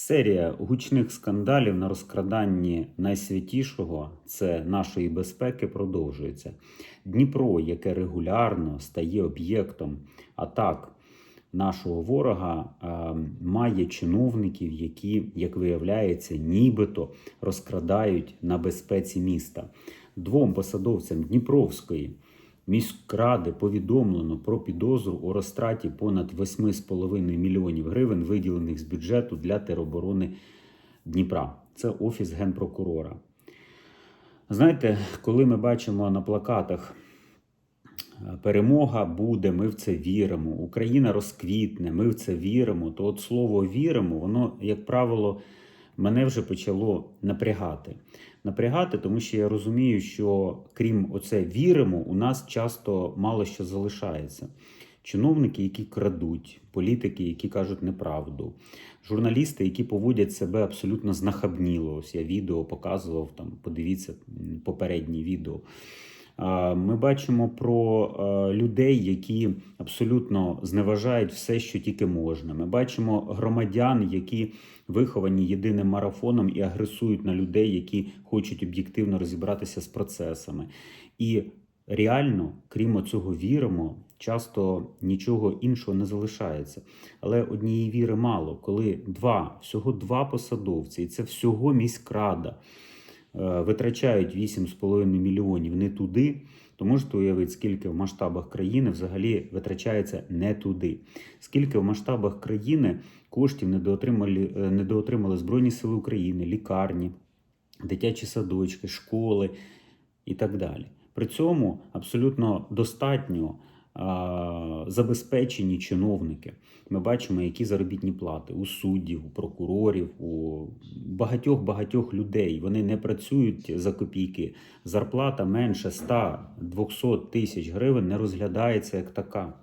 Серія гучних скандалів на розкраданні найсвятішого це нашої безпеки продовжується. Дніпро, яке регулярно стає об'єктом атак нашого ворога, е, має чиновників, які, як виявляється, нібито розкрадають на безпеці міста. Двом посадовцям Дніпровської міськради повідомлено про підозру у розтраті понад 8,5 мільйонів гривень, виділених з бюджету для тероборони Дніпра. Це офіс генпрокурора. Знаєте, коли ми бачимо на плакатах е, перемога буде, ми в це віримо, Україна розквітне, ми в це віримо, то от слово віримо, воно, як правило, мене вже почало напрягати. Напрягати, тому що я розумію, що крім оце віримо, у нас часто мало що залишається. Чиновники, які крадуть, політики, які кажуть неправду, журналісти, які поводять себе абсолютно знахабніло. Ось я відео показував там. Подивіться м, попереднє відео. Ми бачимо про людей, які абсолютно зневажають все, що тільки можна. Ми бачимо громадян, які виховані єдиним марафоном і агресують на людей, які хочуть об'єктивно розібратися з процесами. І реально, крім цього, віримо, часто нічого іншого не залишається. Але однієї віри мало, коли два, всього два посадовці, і це всього міськрада витрачають 8,5 мільйонів не туди, то можете уявити, скільки в масштабах країни взагалі витрачається не туди. Скільки в масштабах країни коштів недоотримали, е, недоотримали Збройні Сили України, лікарні, дитячі садочки, школи і так далі. При цьому абсолютно достатньо забезпечені чиновники. Ми бачимо, які заробітні плати у суддів, у прокурорів, у багатьох багатьох людей. Вони не працюють за копійки. Зарплата менше 100-200 тисяч гривень не розглядається як така.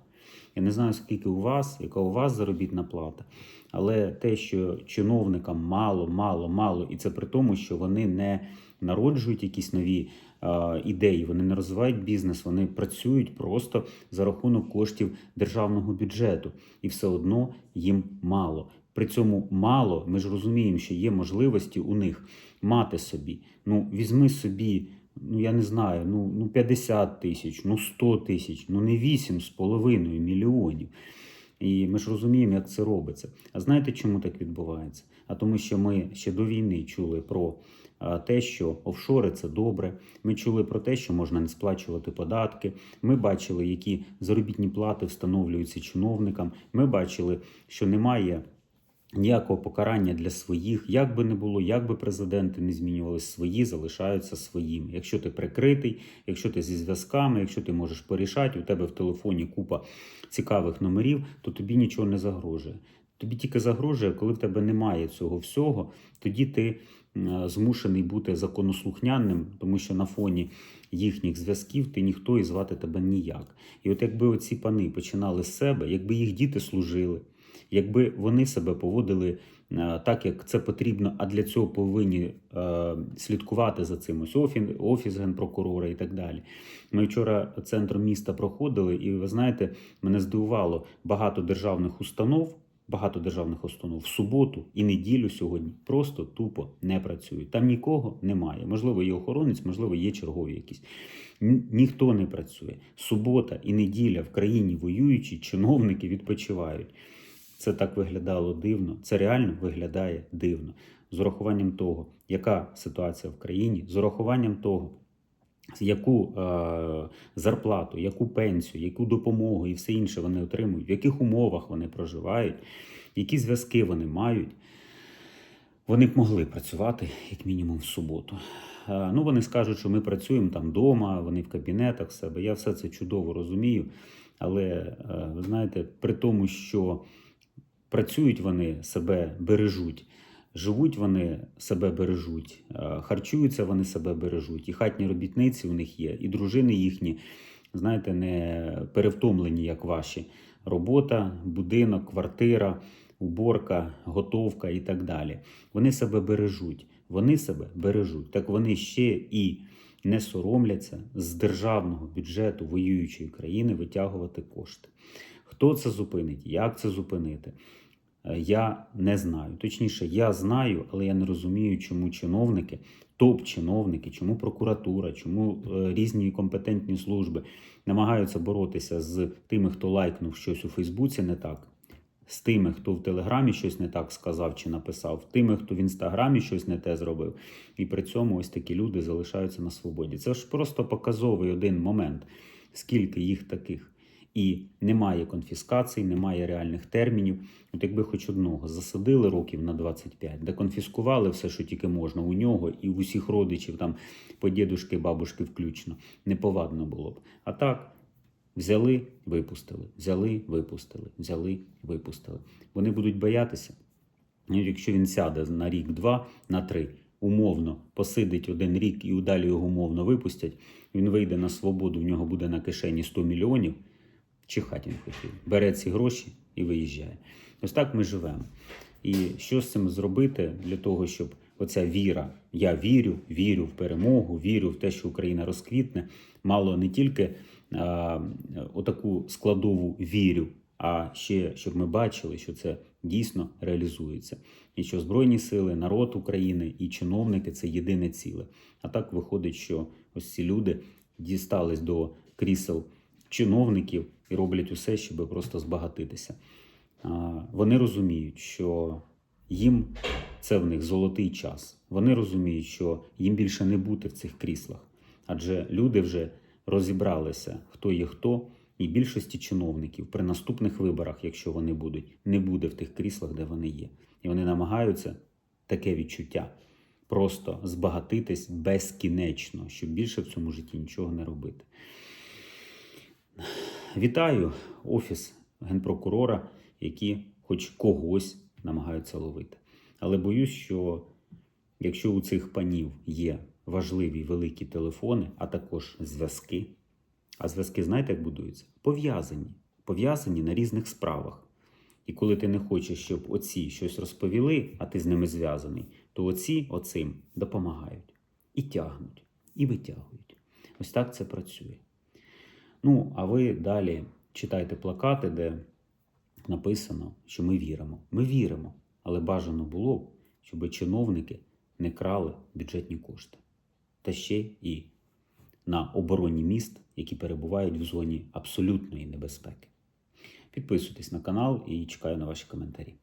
Я не знаю, скільки у вас, яка у вас заробітна плата, але те, що чиновникам мало, мало, мало, і це при тому, що вони не народжують якісь нові е, ідеї, вони не розвивають бізнес, вони працюють просто за рахунок коштів державного бюджету, і все одно їм мало. При цьому мало, ми ж розуміємо, що є можливості у них мати собі. Ну, візьми собі, ну я не знаю, ну, ну 50 тисяч, ну 100 тисяч, ну не 8,5 мільйонів. І ми ж розуміємо, як це робиться. А знаєте, чому так відбувається? А тому, що ми ще до війни чули про те, що офшори це добре. Ми чули про те, що можна не сплачувати податки. Ми бачили, які заробітні плати встановлюються чиновникам. Ми бачили, що немає. Ніякого покарання для своїх, як би не було, як би президенти не змінювалися, свої залишаються своїми. Якщо ти прикритий, якщо ти зі зв'язками, якщо ти можеш порішати, у тебе в телефоні купа цікавих номерів, то тобі нічого не загрожує. Тобі тільки загрожує, коли в тебе немає цього всього, тоді ти змушений бути законослухняним, тому що на фоні їхніх зв'язків ти ніхто і звати тебе ніяк. І от якби оці пани починали з себе, якби їх діти служили, якби вони себе поводили е, так, як це потрібно, а для цього повинні е, слідкувати за цим ось офіс, офіс генпрокурора і так далі. Ми вчора центром міста проходили, і ви знаєте, мене здивувало багато державних установ. Багато державних установ в суботу і неділю сьогодні просто тупо не працюють. Там нікого немає. Можливо, є охоронець, можливо, є чергові якісь. Ні- Ніхто не працює. Субота і неділя в країні воюючі, чиновники відпочивають. Це так виглядало дивно. Це реально виглядає дивно. З урахуванням того, яка ситуація в країні, з урахуванням того, яку е, зарплату, яку пенсію, яку допомогу і все інше вони отримують, в яких умовах вони проживають, які зв'язки вони мають, вони б могли працювати як мінімум в суботу. Е, ну, вони скажуть, що ми працюємо там вдома, вони в кабінетах себе. Я все це чудово розумію. Але е, ви знаєте, при тому, що працюють вони себе бережуть, живуть вони себе бережуть, е, харчуються вони себе бережуть, і хатні робітниці у них є, і дружини їхні, знаєте, не перевтомлені, як ваші. Робота, будинок, квартира, уборка, готовка і так далі. Вони себе бережуть. Вони себе бережуть. Так вони ще і не соромляться з державного бюджету воюючої країни витягувати кошти. Хто це зупинить? Як це зупинити? Е, Я не знаю. Точніше, я знаю, але я не розумію, чому чиновники, топ-чиновники, чому прокуратура, чому е, різні компетентні служби намагаються боротися з тими, хто лайкнув щось у Фейсбуці не так, з тими, хто в Телеграмі щось не так сказав чи написав, тими, хто в Інстаграмі щось не те зробив. І при цьому ось такі люди залишаються на свободі. Це ж просто показовий один момент, скільки їх таких. І немає конфіскацій, немає реальних термінів. От якби хоч одного засадили років на 25, де конфіскували все, що тільки можна у нього і в усіх родичів, там по дідушки, бабушки включно, неповадно було б. А так. Взяли, випустили, взяли, випустили, взяли, випустили. Вони будуть боятися. Якщо він сяде на рік, два, на три, умовно посидить один рік і далі його умовно випустять, він вийде на свободу, в нього буде на кишені 100 мільйонів. Чихать він хотів. Бере ці гроші і виїжджає. Ось так ми живемо. І що з цим зробити для того, щоб оця віра, я вірю, вірю в перемогу, вірю в те, що Україна розквітне, мало не тільки а, отаку складову вірю, а ще щоб ми бачили, що це дійсно реалізується. І що Збройні сили, народ України і чиновники це єдине ціле. А так виходить, що ось ці люди дістались до крісел чиновників і роблять усе, щоб просто збагатитися. Вони розуміють, що їм це в них золотий час. Вони розуміють, що їм більше не бути в цих кріслах, адже люди вже розібралися, хто є хто, і більшості чиновників при наступних виборах, якщо вони будуть, не буде в тих кріслах, де вони є. І вони намагаються таке відчуття просто збагатитись безкінечно, щоб більше в цьому житті нічого не робити. Вітаю офіс генпрокурора, які хоч когось намагаються ловити. Але боюсь, що якщо у цих панів є важливі великі телефони, а також зв'язки, а зв'язки, знаєте, як будуються? Пов'язані. Пов'язані на різних справах. І коли ти не хочеш, щоб оці щось розповіли, а ти з ними зв'язаний, то оці оцим допомагають. І тягнуть, і витягують. Ось так це працює. Ну, а ви далі читайте плакати, де написано, що ми віримо. Ми віримо, але бажано було б, щоб чиновники не крали бюджетні кошти. Та ще і на обороні міст, які перебувають в зоні абсолютної небезпеки. Підписуйтесь на канал і чекаю на ваші коментарі.